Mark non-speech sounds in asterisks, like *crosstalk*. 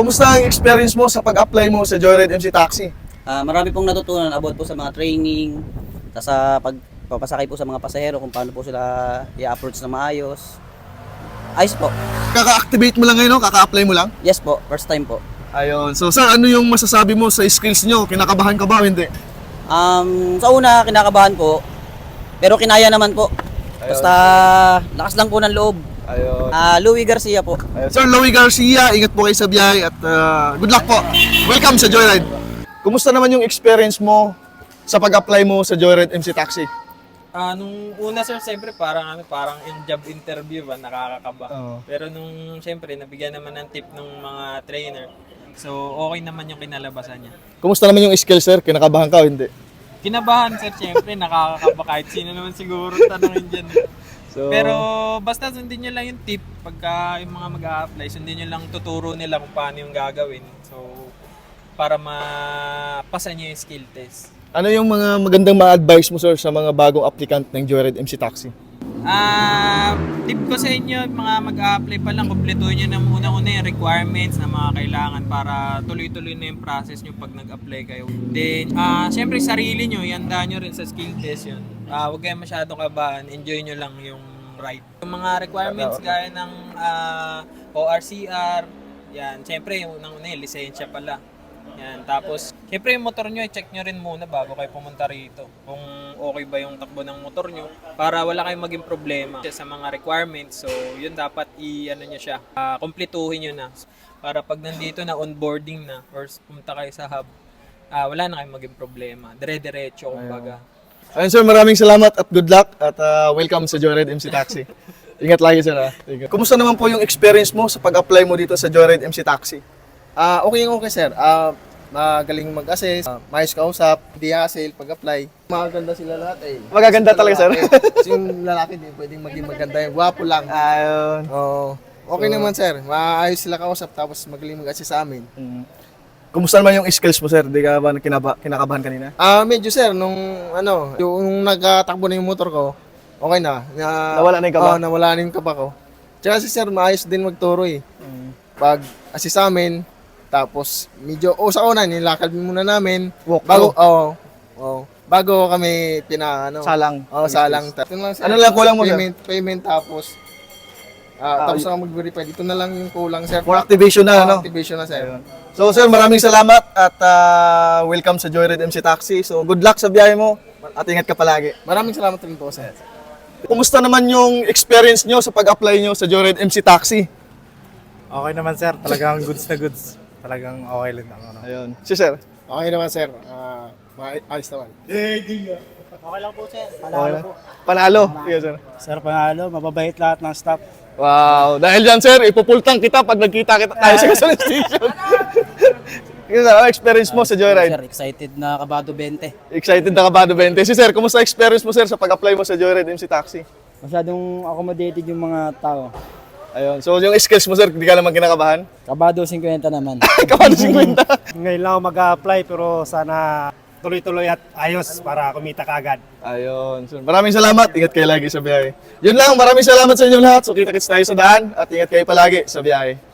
kumusta ang experience mo sa pag-apply mo sa Joyride MC Taxi? Ah, marami pong natutunan about po sa mga training, tas sa pagpapasakay po sa mga pasahero kung paano po sila i-approach na maayos. Ayos po. Kaka-activate mo lang ngayon, no? kaka-apply mo lang? Yes po, first time po. Ayun. So, sir, ano yung masasabi mo sa skills nyo? Kinakabahan ka ba o hindi? Um, sa una, kinakabahan po, pero kinaya naman po. Basta lakas lang po ng loob. Ayun. Ah, Louie Garcia po. Ayun. Sir Louie Garcia, ingat po kayo sa biyahe at uh, good luck po. Welcome sa Joyride. Kumusta naman yung experience mo sa pag-apply mo sa Joyride MC Taxi? Ah, nung una sir, siyempre parang ano, parang in job interview ba, nakakakaba. Oo. Pero nung siyempre nabigyan naman ng tip ng mga trainer. So okay naman yung kinalabasan niya. Kumusta naman yung skills, sir? Kinakabahan ka o hindi? Kinabahan sir, siyempre nakakakaba kahit sino naman siguro tanongin diyan. So, Pero basta sundin niyo lang yung tip pagka yung mga mag-a-apply, sundin niyo lang tuturo nila kung paano yung gagawin. So para mapasa niyo yung skill test. ano yung mga magandang ma-advise mo, sir, sa mga bagong applicant ng Joyride MC Taxi? Ah, tip ko sa inyo, mga mag-a-apply pa lang, kumpletuhin nyo na muna una yung requirements na mga kailangan para tuloy-tuloy na yung process nyo pag nag-apply kayo. Then, ah, syempre sarili nyo, ihanda nyo rin sa skill test yun. Ah, huwag kayong masyadong kabahan, enjoy nyo lang yung ride. Yung mga requirements gaya ng ah, ORCR, yan, syempre yung unang una yung lisensya pala. Yan, tapos, syempre yung motor nyo, i-check nyo rin muna bago kayo pumunta rito. Kung okay ba yung takbo ng motor nyo, para wala kayong maging problema sa mga requirements. So, yun dapat i-ano nyo siya, ah, kumpletuhin nyo na. Para pag nandito na, onboarding na, or pumunta kayo sa hub, ah, wala na kayong maging problema. Dire-diretso, kumbaga. Ayun, sir, maraming salamat at good luck at uh, welcome sa Joyride MC Taxi. *laughs* Ingat lagi, sir. Ha? Kumusta naman po yung experience mo sa pag-apply mo dito sa Joyride MC Taxi? Ah, okay okay sir. Ah, magaling mag-assess, uh, maayos kausap, di hassle pag-apply. Magaganda sila lahat eh. Magaganda talaga, sir. *laughs* Kasi yung lalaki din pwedeng maging maganda, yung gwapo lang. Ayun. Oo. Okay naman sir. Maayos sila kausap tapos magaling mag-assess sa amin. Kumusta naman yung skills mo, sir? Di ka ba kinaba- kinakabahan kanina? Ah, medyo sir nung ano, yung nagtatakbo na yung motor ko, okay na. na Nawala na yung kaba? Oo, nawala na yung kaba ko. Tsaka si sir, maayos din magturo eh. Pag assist sa amin, tapos medyo, oh sa una, nilakad muna namin. Walk bago, oo. Oh, bago kami pina, ano. Salang. Oo, salang. Ta- Ito lang, sir. Ano lang kulang mo, sir? Payment, payment tapos, ah, tapos ako mag-verify. Dito na lang yung kulang, sir. For activation na, ano? Activation na, sir. So, sir, maraming salamat at uh, welcome sa Joyride MC Taxi. So, good luck sa biyahe mo at ingat ka palagi. Maraming salamat rin po, sir. Kumusta naman yung experience nyo sa pag-apply nyo sa Joyride MC Taxi? Okay naman sir, talagang goods na goods. Talagang okay lang ang ano. Ayun. Si sir. Okay naman, sir. Ah, maayos naman. Okay na. Panalo. Sige, sir. Sir Panalo, mababait lahat ng staff. Wow. Dahil dyan, sir, ipupultang kita pag nagkita kita tayo sa Quezon Station. *laughs* Sige, sir, ano experience mo sa Joyride? Sir, excited na kabado 20. Excited na ka ba, 20? Si sir, kumusta experience mo, sir, sa pag-apply mo sa Joyride MC Taxi? Masyadong accommodated yung mga tao. Ayun. So, yung skills mo, sir, hindi ka naman kinakabahan? Kabado 50 naman. *laughs* Kamano 50? Ngayon lang ako mag-apply pero sana tuloy-tuloy at ayos para kumita kagad. Ayun. So, maraming salamat. Ingat kayo lagi sa biyahe. Yun lang. Maraming salamat sa inyo lahat. So, kita-kits tayo sa daan at ingat kayo palagi sa biyahe.